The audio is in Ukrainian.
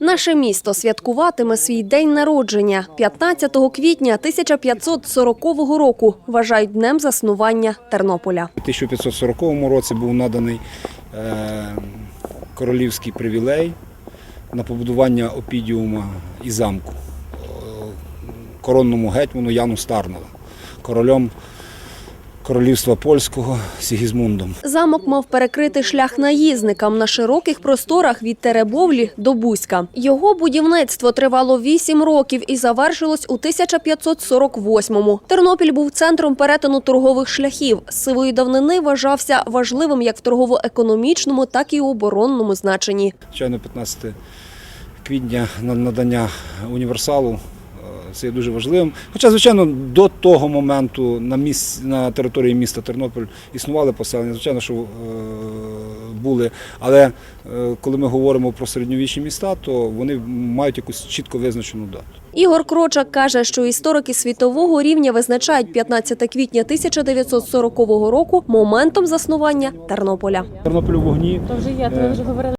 Наше місто святкуватиме свій день народження 15 квітня 1540 року. Вважають днем заснування Тернополя. У 1540 році був наданий е, королівський привілей на побудування опідіума і замку е, коронному гетьману Яну Старнова, королем королівства польського Сігізмундом. Замок мав перекрити шлях наїзникам на широких просторах від Теребовлі до Бузька. Його будівництво тривало 8 років і завершилось у 1548-му. Тернопіль був центром перетину торгових шляхів. З сивої давнини вважався важливим як в торгово-економічному, так і оборонному значенні. Звичайно, 15 квітня на надання універсалу це є дуже важливим. Хоча, звичайно, до того моменту на, місць, на території міста Тернопіль існували поселення, звичайно, що е, були. Але е, коли ми говоримо про середньовічні міста, то вони мають якусь чітко визначену дату. Ігор Крочак каже, що історики світового рівня визначають 15 квітня 1940 року моментом заснування Тернополя. Тернопіль у вогні То вже є, то ви вже говорили.